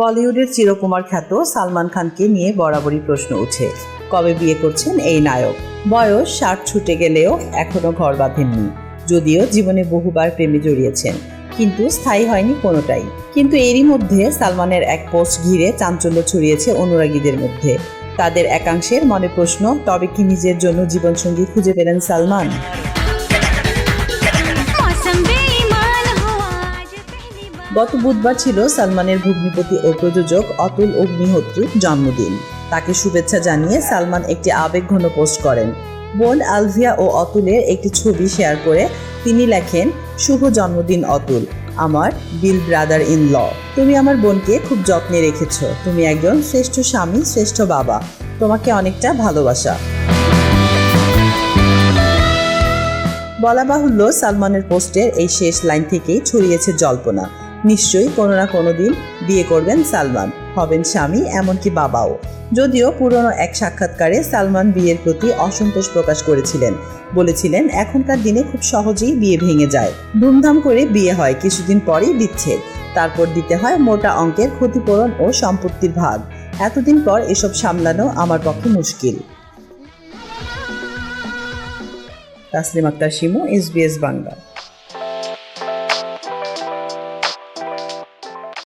বলিউডের চিরকুমার খ্যাত সালমান খানকে নিয়ে বরাবরই প্রশ্ন উঠে কবে বিয়ে করছেন এই নায়ক? বয়স ষাট ছুটে গেলেও এখনও ঘর বাঁধেননি, যদিও জীবনে বহুবার প্রেমে জড়িয়েছেন, কিন্তু স্থায়ী হয়নি কোনোটাই। কিন্তু এরই মধ্যে সালমানের এক পোস্ট ঘিরে চাঞ্চল্য ছড়িয়েছে অনুরাগীদের মধ্যে। তাদের একাংশের মনে প্রশ্ন, তবে কি নিজের জন্য জীবনসঙ্গী খুঁজে পেলেন সালমান? গত বুধবার ছিল সালমানের ভগ্নিপতি ও প্রযোজক অতুল অগ্নিহোত্রীর জন্মদিন। তাকে শুভেচ্ছা জানিয়ে সালমান একটি আবেগঘন পোস্ট করেন। বোন আলভিয়া ও অতুলের একটি ছবি শেয়ার করে তিনি লেখেন, শুভ জন্মদিন অতুল, আমার বিল ব্রাদার ইন ল। তুমি আমার বোনকে খুব যত্নে রেখেছ। তুমি একজন শ্রেষ্ঠ স্বামী, শ্রেষ্ঠ বাবা। তোমাকে অনেকটা ভালোবাসা। বলা বাহুল্য, সালমানের পোস্টের এই শেষ লাইন থেকেই ছড়িয়েছে জল্পনা। নিশ্চয়ই কোনো না কোনো দিন বিয়ে করবেন সালমান, হবেন স্বামী, এমনকি বাবাও। যদিও পুরনো এক সাক্ষাৎকারে সালমান বিয়ের প্রতি অসন্তোষ প্রকাশ করেছিলেন। বলেছিলেন, এখনকার দিনে খুব সহজেই বিয়ে ভেঙে যায়। ধুমধাম করে বিয়ে হয়, কিছুদিন পরেই বিচ্ছেদ। তারপর দিতে হয় মোটা অঙ্কের ক্ষতিপূরণ ও সম্পত্তির ভাগ। এতদিন পর এসব সামলানো আমার পক্ষে মুশকিল। তাসলিম আক্তার শিমু এসবিএস বাংলা।